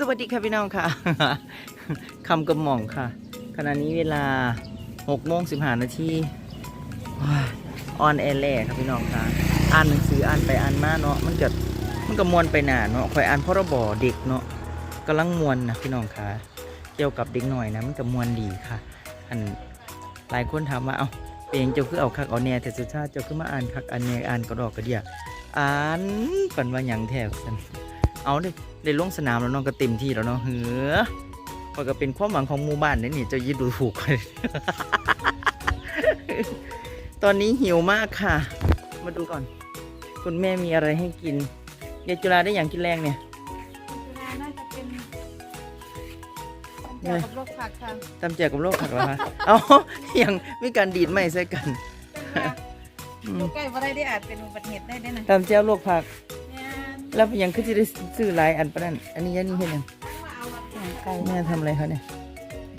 สวัสดีค่ะพี่น้องค่ะคำกระหม่องค่ะ ขณะนี้เวลา6โมง15นาทีออนแอร์แล่ครับพี่น้องค่ะ อ่านหนังสืออ่านไปอ่านมาเนาะมันก็มันก็มวนไปหนาเนาะคอยอ่านพรบเด็กเนาะกำลังมวนนะพี่น้องค่ะ เกี่ยวกับเด็กหน่อยนะมันก็มวนดีค่ะ อันหลายคนถามว่าเอาเองเจ้าคือเอาคักเอาแน่แต่สุดท้ายเจ้าคือมาอ่านคักอันแน่อ่านกระดอกกระเดียอ่านปันว่าหยังแทบสัน เอาเด้ได้ลงสนามแล้วน้องก็เต็มที่แล้วเนาะเหือมันก็เป็นความหวังของหมู่บ้านนี่นี่เจ้ายิดดูถูกเลยตอนนี้หิวมากค่ะ มาดูก่อน คุณแม่มีอะไรให้กินยายจุฬาได้อย่างกินแรงเนี่ยน่าจะเป็นเกี่ยวกับโรคผักค่ะตำแจกกับโลกผักเหรอคะเอายังมีการดีดไม่ใส่กันอืมอยู่ใกล้บ่ได้ได้อาจเป็นอุบัติเหตุได้ด้วยนะตำแจวโลกผัก แม่นแล้วยังคือจะได้ซื้อหลายอันปะนั่นอันนี้ยันนี่เห็นยังมาเอามาเป็นไก่แม่ทำอะไรคะเนี่ย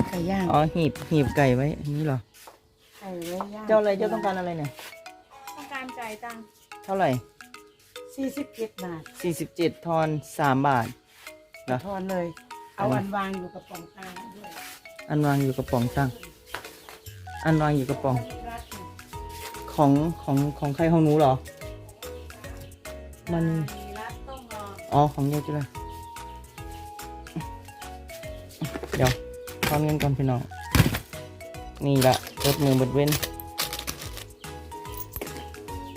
ไก่ย่าง อ๋อ หีบ หีบไก่ไว้อันนี้เหรอ ไก่ไว้ย่างเจ้าอะไร เจ้าต้องการอะไรเนี่ย ต้องการจ่ายตังค์ เท่าไหร่สี่สิบเจ็ดบาท47ทอน3บาทเหรอทอนเลย เอาเอาอันวางอยู่กับปองตางด้วยอันวางอยู่กระป๋องตังอันวางอยู่กระป๋องรัดหนึ่งของของของใครของหนูเหรอ มันมีรัดต้ องรออ๋อของยายจุฬาเดี๋ยวทอนเงินก่อนพี่น้อง นี่ละรถมือบดเว้น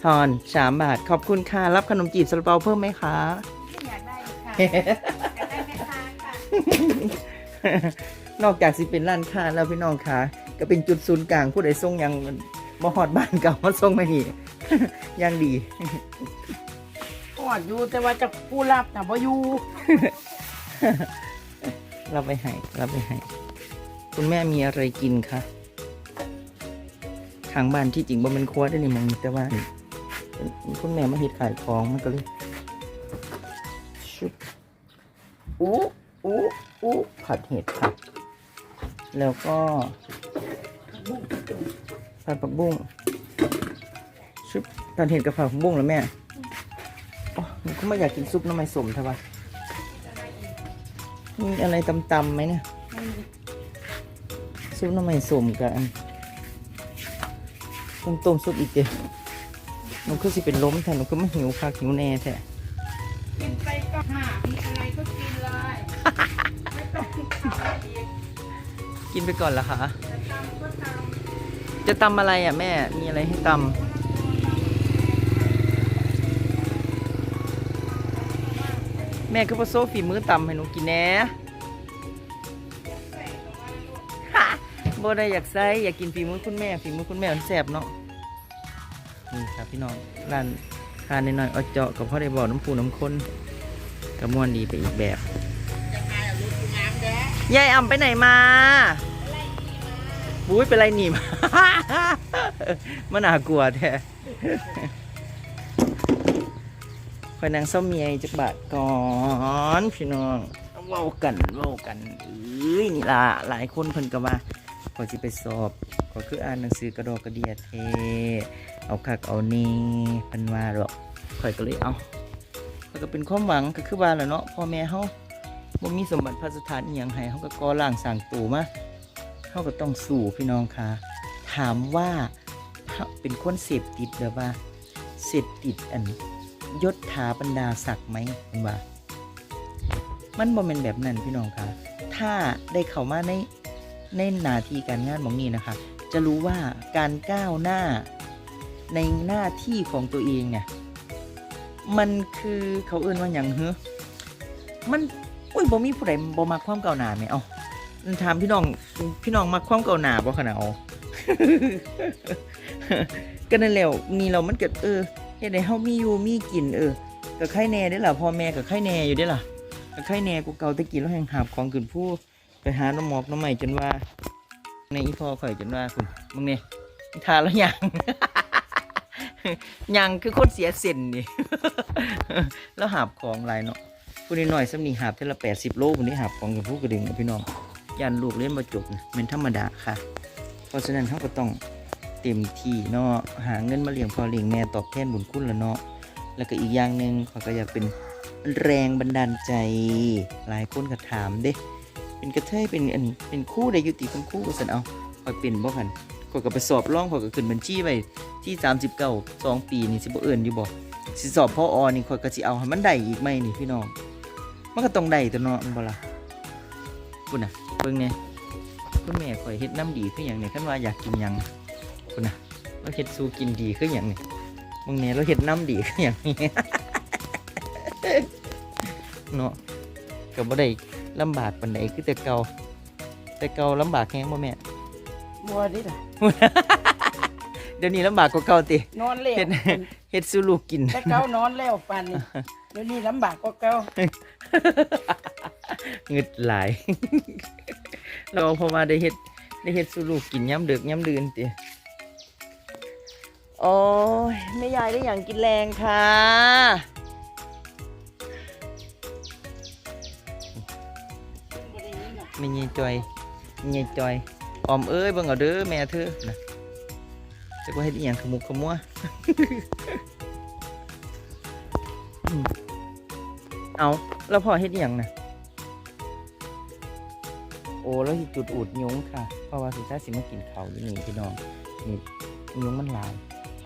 ทอนสามบาท ขอบคุณค่ะ รับขนมจีบซาลาเปาเพิ่มไหมคะไม่อยากได้อีกค่ะอยากได้แม่ค้าค่ะ นอกจากสิเป็นร้านค้าแล้วพี่น้องค่ะ ก็เป็นจุดศูนย์กลางผู้ใดส่งยังมาหอดบ้านเก่ามาส่งมานี่ยังดีก อดอยู่แต่ว่าจะผู้รับแต่ว่าอยู่รับไปให้รับไปให้คุณแม่มีอะไรกินคะทางบ้านที่จริงบ่เป็นครัวได้นี่มองนี่แต่ว่านี่คุณแม่มาเฮ็ดขายของมันก็เลยชุบอู้อู้อู้ผัดเห็ดค่ะ แล้วก็ผัดผักบุ้งชุบผัดเห็ดกับผัดผักบุ้งแล้วแม่ อ๋อหนูก็ไม่อยากกินซุปน้ำมันสมใช่ปะมีอะไรตำๆไหมเนี่ยซุปน้ำมันสมกับอันต้มต้มซุปอีกเดียวหนูคือสิเป็นล้มแทนหนูก็ไม่หิวคักหิวแน่แท้กินไปก็หามีอะไรก็กินเลยไม่ต้องทำอะไรอีกกินไปก่อนละคะจะทำก็ทำจะตำอะไรอะแม่ มีอะไรให้ตำ แม่ก็พอโซฝีมือตำให้หนูกินแหน่ฮะบ่ได้อยากใส่อยากกินฝีมือคุณแม่ฝีมือคุณแม่มันแซ่บเนาะนี่ครับพี่น้องร้านทานน้อยๆเอาเจาะกับพ่อได้บอกน้ำปูน้ำข้นกระมวนดีไปอีกแบบจะมาเอาลูกน้ำเด้อยายอ่ำไปไหนมาบุ้ยเป็นไรหนีมา มันน่ากลัวแท้ คอยนางเศร้าเมียจักบาทก่อนพี่น้องเว้ากันเว้ากันเอ้ยนี่ล่ะหลายคนเพิ่นก็ว่าขอสิไปสอบขอคืออ่านหนังสือกระดอกกระเดียเทเอาคักเอานี่เพิ่นว่าหรอกข่อยก็เลยเอาข่อยก็เป็นความหวังก็คือว่าแหละเนาะพ่อแม่เฮาบ่มีสมบัติพระสถานอหย่างให้เขาก็ก่อร่างสร้างตู่มาเขาก็ต้องสู้พี่น้องค่ะ ถามว่าเป็นคนเสพติดแบบว่าเสพติดอัน ยศถาบรรดาศักดิ์ไหมคุณว่า มันบ่เป็นแบบนั้นพี่น้องคะถ้าได้เข้ามาในในหน้าที่การงานของนี้นะคะ จะรู้ว่าการก้าวหน้าในหน้าที่ของตัวเองเนี่ย มันคือเขาเอื่นว่าอย่างเฮ้อมันอุ้ยบ่มีผู้ใดบ่มาความเก่าหนาไหมเอาถามพี่น้องพี่น้องมาความเก่าหนาบ่ขนาดเอาก็นั่นแล้วนี่เรามันเกิดเออ เฮ็ดให้เฮามีอยู่มีกินเออก็ไข่แน่ได้ล่ะพ่อแม่ก็ไข่แน่อยู่ได้ล่ะก็ไข่แน่กูเก่าตะกี้แล้วแห่งหาบของขึ้นผู้ไปหาน้ำหมอกน้ำใหม่จนว่าในอีพ่อข่อยจนว่าคุณมึงเนี่ทาแล้วยังยังคือคนเสียเส้นนี่แล้วหาบของหลายเนาะผู้นิดหน่อยสำนีหาบเท่าละแปดสิบโลคนนี้หาบของกับผู้กระดึงนะพี่น้องยันลูกเล่นมาจบนะเป็นธรรมดาค่ะ เพราะฉะนั้นเขาก็ต้อง เต็มที่เนาะหาเงินมาเลี้ยงพ่อเลี้ยงแม่ตอบแทนบุญคุณละเนาะแล้วก็อีกอย่างหนึ่งเขาก็อยากเป็นแรงบันดาลใจหลายคนก็ถามเด้ เป็นกระเทยเป็นอันเป็นคู่ได้ยุติเป็นคู่ก็สันเอาคอยเป็นบ่คันคอยก็ไปสอบร่องคอยก็ขึ้นบัญชีไปที่ 39 2 ปีนี่สิบ่เอิ้นอยู่บ่สิสอบพ่ออนี่คอยก็สิเอาให้มันได้อีกไหมนี่พี่น้อง มันก็ต้องได้ตัวเนาะมันบ่ล่ะคุณน่ะเบิ่งแหน่คุณแม่ข่อยเฮ็ดน้ำดีคือหยังเนี่ยคันว่าอยากกินหยัง คุณน่ะเราเฮ็ดสู้กินดีคือหยังนี่มึงเนี่ยเราเฮ็ดน้ำดีคือหยังนี่เนาะก็บ่ได้ลำบากปานใดคือแต่เก่าแต่เก่าลำบากแฮงบ่แม่บัวดิล่ะเดี๋ยวนี้ลำบากกว่าเก่าตินอนแล้วเฮ็ดเฮ็ดสู่ลูกกิน แต่เก่านอนแล้วปันนี่เดี๋ยวนี้ลำบากกว่าเก่าเงึดหลาย เราพอมาได้เฮ็ดได้เฮ็ดสู่ลูกกินย้ำดึกย้ำดื่นติ โอ้ยแม่ยายได้อย่างกินแรงค่ะบ่ได้ยินหรอกแม่ยายจอยแม่ยายจอยออมเอ้ยบิ่งเอาเด้อแม่เธอนะจะว่าเฮ็ดอีหยังขมุกขมัวเอาแล้วพ่อเฮ็ดอีหยังนะโอ้แล้วจุดอูดยุงค่ะเพราะว่าสุดท้ายสิมากินเขาอยู่นี่พี่น้องนี่ยุงมันลาย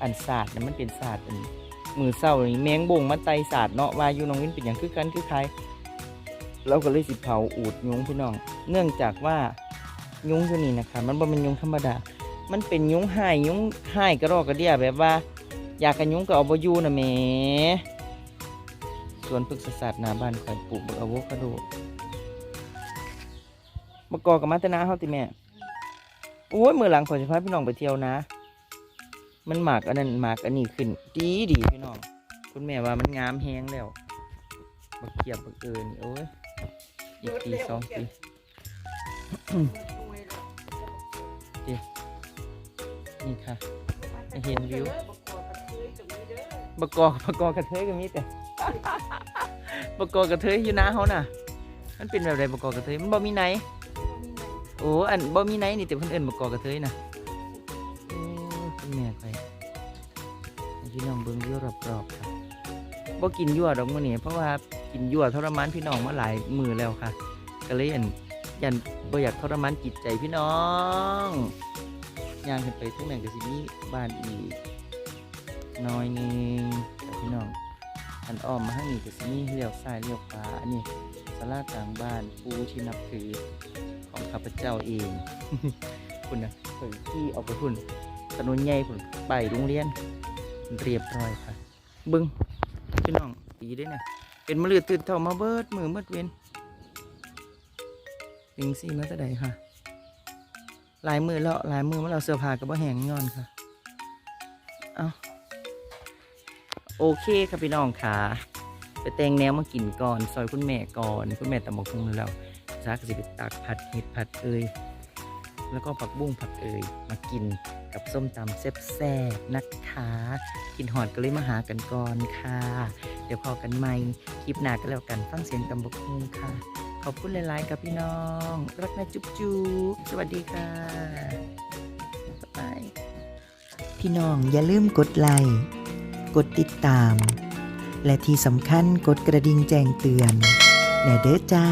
อันศาสตร์นะมันเป็นศาสตร์อันมือเศร้านี่แมงบงมาไตศาสตร์เนาะว่าอยู่น้องวินเป็นอย่างคือกันคือใครเราก็เลยสิเผาอูดยุงพี่น้อง เนื่องจากว่ายุงตัวนี้นะคะมันบ่เป็นยุงธรรมดา มันเป็นยุงหายยุงหายกระรอกกระเดียแบบว่า อยากกันยุงก็เอาบ่อยูนะแม่สวนพฤกษศาสตร์หน้าบ้านข่อยปลูกบักอะโวคาโดมากอกับมาตนาเฮาติแม่โอ้ยมือหลังขอยสิพาพี่น้องไปเที่ยวนะ มันหมากอันนั้นหมากอันนี้ขึ้น ดีดีพี่น้อง คุณแม่ว่ามันงามแฮงแล้วบักเกียบบักเอินโอ้ยอีกปีสองปีนี่ค่ะให้เห็นวิวบกกอกบกกอกระเทยก็มีแต่บกกอกระเทยอยู่นะเฮาน่ะ มันเป็นแบบไรบกกอกระเทยมันบ่มีไหนโอ้อันบ่มีไหนนี่แต่เพิ่นเอิ้นบกกอกระเทยนะโอ้คุณแม่ ไปพี่น้องเบิ่งยู่รอบๆค่ะบ่กินยั่วดอกมื้อนี้เพราะว่ากินยั่วทรมานพี่น้องมาหลายมือแล้วค่ะ ก็เลยอันยันบ่อยากทรมานจิตใจพี่น้องย่างขึ้นไปทางนั้นก็สิมีบ้านอีกน้อยนึงแต่พี่น้องอันอ้อมมาทางนี้ก็สิมีเลี้ยวซ้ายเลี้ยวขวาอันนี้ศาลากลางบ้านผู้ที่นับถือของข้าพเจ้าเองคุณนะเปิดที่เอาไปพุ่น ถนนใหญ่พุ่นไปโรงเรียน เรียบร้อยค่ะบึงพี่น้องดีได้นะเป็นมะเลือตื่นเท่ามาเบิดมือเบิดเวนลิงซี่มาจะใดค่ะ ลายมือแล้วหลายมือมาเราเสื้อผ้ากับว่าแหงย้อนค่ะ เอาโอเคค่ะพี่น้องค่ะ ไปแต่งแนวมากินก่อนซอยคุณแม่ก่อนคุณแม่ตำบักหุ่งแล้วซากสิไปตักผัดเห็ดผัดเอยแล้วก็ผักบุ้งผัดเอยมากิน กับส้มตำแซ่บๆนะคะ กินหอดก็เลยมาหากันก่อนค่ะ เดี๋ยวพอกันใหม่คลิปหน้าก็แล้วกันฟังเสียงตำบกหุ่งค่ะ ขอบคุณหลายๆกับพี่น้อง รักนะจุ๊บจุ๊บสวัสดีค่ะบายพี่น้องอย่าลืมกดไลค์กดติดตาม และที่สำคัญกดกระดิ่งแจ้งเตือนแหน่เด้อจ้า